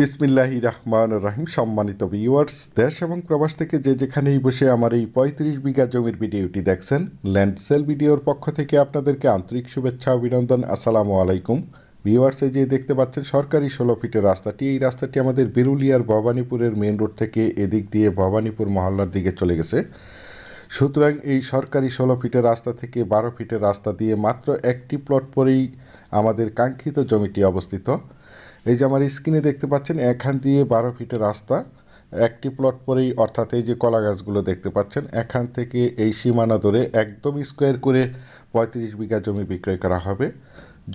বিসমিল্লাহি রহমান রাহিম, সম্মানিত ভিউয়ার্স দেশ এবং প্রবাস থেকে যে যেখানেই বসে আমার এই পঁয়ত্রিশ বিঘা জমির ভিডিওটি দেখছেন ল্যান্ড সেল ভিডিওর পক্ষ থেকে আপনাদেরকে আন্তরিক শুভেচ্ছা, অভিনন্দন, আসসালামু আলাইকুম। ভিউয়ার্স যে দেখতে পাচ্ছেন, সরকারি ষোলো ফিটের রাস্তাটি, এই রাস্তাটি আমাদের বেরুলিয়ার ভবানীপুরের মেন রোড থেকে এদিক দিয়ে ভবানীপুর মহল্লার দিকে চলে গেছে। সুতরাং এই সরকারি ষোলো ফিটের রাস্তা থেকে বারো ফিটের রাস্তা দিয়ে মাত্র একটি প্লট পরেই আমাদের কাঙ্ক্ষিত জমিটি অবস্থিত। এই যে আমার স্ক্রিনে দেখতে পাচ্ছেন, এখান দিয়ে বারো ফিটের রাস্তা, একটি প্লট পরেই, অর্থাৎ এই যে কলা গাছগুলো দেখতে পাচ্ছেন, এখান থেকে এই সীমানা ধরে একদম স্কোয়ার করে পঁয়ত্রিশ বিঘা জমি বিক্রয় করা হবে।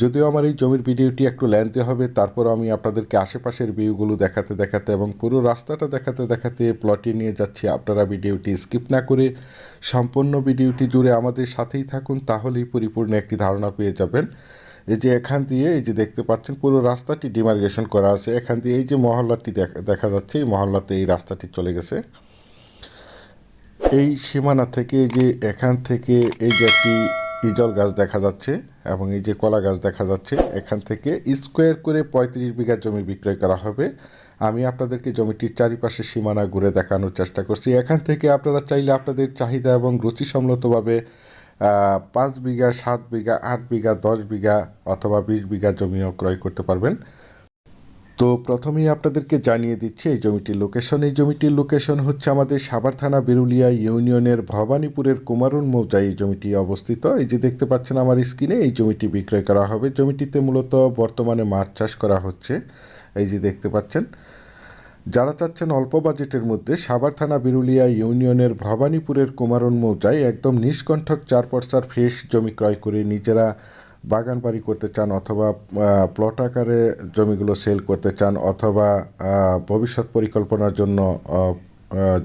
যদিও আমার এই জমির ভিডিওটি একটু লেন্থে হবে তারপর আমি আপনাদেরকে আশেপাশের ভিউগুলো দেখাতে দেখাতে এবং পুরো রাস্তাটা দেখাতে দেখাতে প্লটে নিয়ে যাচ্ছি। আপনারা ভিডিওটি স্কিপ না করে সম্পূর্ণ ভিডিওটি জুড়ে আমাদের সাথেই থাকুন, তাহলেই পরিপূর্ণ একটি ধারণা পেয়ে যাবেন। এই যে এখান দিয়ে এই যে দেখতে পাচ্ছেন, পুরো রাস্তাটি ডিমার্গেশন করা আছে। এখান দিয়ে এই যে মহল্লাটি দেখা যাচ্ছে, এই মহল্লাতে এই রাস্তাটি চলে গেছে। এই সীমানা থেকে এই যে এখান থেকে এই যে একটি ইজল গাছ দেখা যাচ্ছে এবং এই যে কলা গাছ দেখা যাচ্ছে, এখান থেকে স্কোয়ার করে পঁয়ত্রিশ বিঘা জমি বিক্রয় করা হবে। আমি আপনাদেরকে জমিটির চারিপাশে সীমানা ঘুরে দেখানোর চেষ্টা করছি। এখান থেকে আপনারা চাইলে আপনাদের চাহিদা এবং রুচিসম্মতভাবে পাঁচ বিঘা, সাত বিঘা, আট বিঘা, দশ বিঘা অথবা বিশ বিঘা জমিও ক্রয় করতে পারবেন। তো প্রথমেই আপনাদেরকে জানিয়ে দিচ্ছি, এই জমিটির লোকেশন এই জমিটির লোকেশন হচ্ছে আমাদের সাভার থানা বেরুলিয়া ইউনিয়নের ভবানীপুরের কুমারুন মৌজায় এই জমিটি অবস্থিত। এই যে দেখতে পাচ্ছেন আমার স্ক্রিনে, এই জমিটি বিক্রয় করা হবে। জমিটিতে মূলত বর্তমানে মাছ চাষ করা হচ্ছে। এই যে দেখতে পাচ্ছেন যারা চাচ্ছেন অল্প বাজেটের মধ্যে সাভার থানা বিরুলিয়া ইউনিয়নের ভবানীপুরের কুমারন মৌজায় একদম নিষ্কণ্ঠক চার পর্সার ফ্রেশ জমি ক্রয় করে নিজেরা বাগান বাড়ি করতে চান অথবা প্লট আকারে জমিগুলো সেল করতে চান অথবা ভবিষ্যৎ পরিকল্পনার জন্য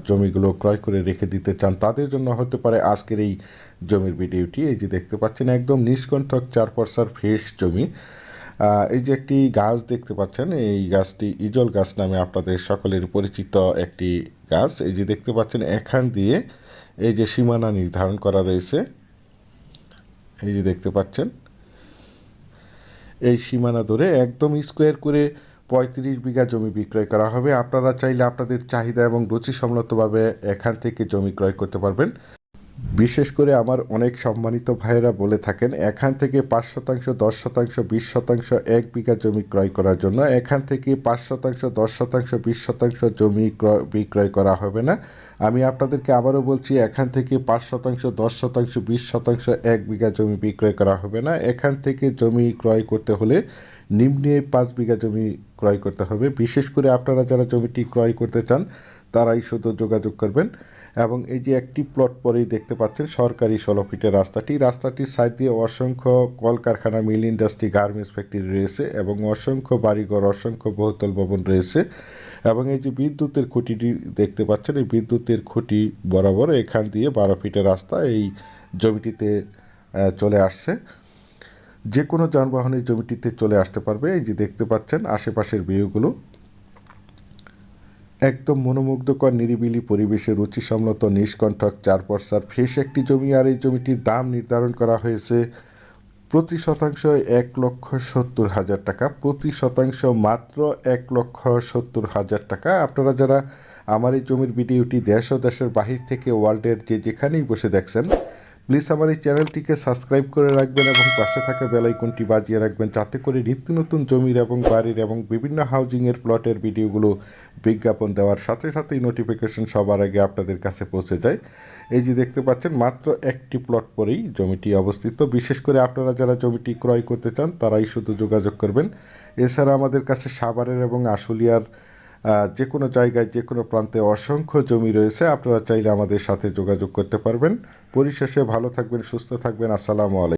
জমিগুলো ক্রয় করে রেখে দিতে চান, তাদের জন্য হতে পারে আজকের এই জমির ভিডিওটি। এই যে দেখতে পাচ্ছেন, একদম নিষ্কণ্ঠক চার পর্সার ফ্রেশ জমি। এই যে একটি গাছ দেখতে পাচ্ছেন, এই গাছটি ইজল গাছ নামে আপনাদের সকলের পরিচিত একটি গাছ। এই যে দেখতে পাচ্ছেন, এখান দিয়ে এই যে সীমানা নির্ধারণ করা রয়েছে। এই যে দেখতে পাচ্ছেন, এই সীমানা ধরে একদম স্কোয়ার করে পঁয়ত্রিশ বিঘা জমি বিক্রয় করা হবে। আপনারা চাইলে আপনাদের চাহিদা এবং রুচি রুচিসম্মতভাবে এখান থেকে জমি ক্রয় করতে পারবেন। বিশেষ করে আমার অনেক সম্মানিত ভাইয়েরা বলে থাকেন, এখান থেকে পাঁচ শতাংশ, দশ শতাংশ, বিশ শতাংশ, এক বিঘা জমি ক্রয় করার জন্য। এখান থেকে পাঁচ শতাংশ, দশ শতাংশ, বিশ শতাংশ জমি ক্রয়- বিক্রয় করা হবে না। আমি আপনাদেরকে আবারও বলছি, এখান থেকে পাঁচ শতাংশ, দশ শতাংশ, বিশ শতাংশ, এক বিঘা জমি বিক্রয় করা হবে না। এখান থেকে জমি ক্রয় করতে হলে নিম্নে পাঁচ বিঘা জমি ক্রয় করতে হবে। বিশেষ করে আপনারা যারা জমিটি ক্রয় করতে চান, তারাই শুধু যোগাযোগ করবেন। এবং এই যে একটি প্লট পরেই দেখতে পাচ্ছেন, সরকারি ষোলো ফিটের রাস্তাটি। রাস্তাটির সাইড দিয়ে অসংখ্য কলকারখানা মিল ইন্ডাস্ট্রি গার্মেন্টস ফ্যাক্টরি রয়েছে এবং অসংখ্য বাড়িঘর, অসংখ্য বহুতল ভবন রয়েছে এবং এই যে বিদ্যুতের খুঁটিটি দেখতে পাচ্ছেন, এই বিদ্যুতের খুঁটি বরাবর এখান দিয়ে বারো ফিটের রাস্তা এই জমিটিতে চলে আসছে। যে কোনো যানবাহনের জমিটিতে চলে আসতে পারবে। এই যে দেখতে পাচ্ছেন, আশেপাশের ভিউগুলো একদম মনোমুগ্ধকর, নিরিবিলি পরিবেশে রুচিসম্মত, নিষ্কণ্ঠক চার পর্সার ফ্রেশ একটি জমি আর এই জমিটির দাম নির্ধারণ করা হয়েছে প্রতি শতাংশ এক লক্ষ সত্তর হাজার টাকা। প্রতি শতাংশ মাত্র এক লক্ষ সত্তর হাজার টাকা। আপনারা যারা আমার এই জমির ভিডিওটি দেশ ও দেশের বাহির থেকে, ওয়ার্ল্ডের যে যেখানেই বসে দেখছেন প্লিজ আমার এই চ্যানেলটিকে সাবস্ক্রাইব করে রাখবেন এবং পাশে থাকা বেলাইকনটি বাজিয়ে রাখবেন যাতে করে নিত্য নতুন জমির এবং বাড়ির এবং বিভিন্ন হাউজিংয়ের প্লটের ভিডিওগুলো বিজ্ঞাপন দেওয়ার সাথে সাথেই নোটিফিকেশন সবার আগে আপনাদের কাছে পৌঁছে যায়। এই যে দেখতে পাচ্ছেন, মাত্র একটি প্লট পরেই জমিটি অবস্থিত। বিশেষ করে আপনারা যারা জমিটি ক্রয় করতে চান, তারাই শুধু যোগাযোগ করবেন। এছাড়া আমাদের কাছে সাভারের এবং আশুলিয়ার যে কোনো জায়গায়, যে কোনো প্রান্তে অসংখ্য জমি রয়েছে। আপনারা চাইলে আমাদের সাথে যোগাযোগ করতে পারবেন। পরিশেষে ভালো থাকবেন, সুস্থ থাকবেন। আসসালামু আলাইকুম।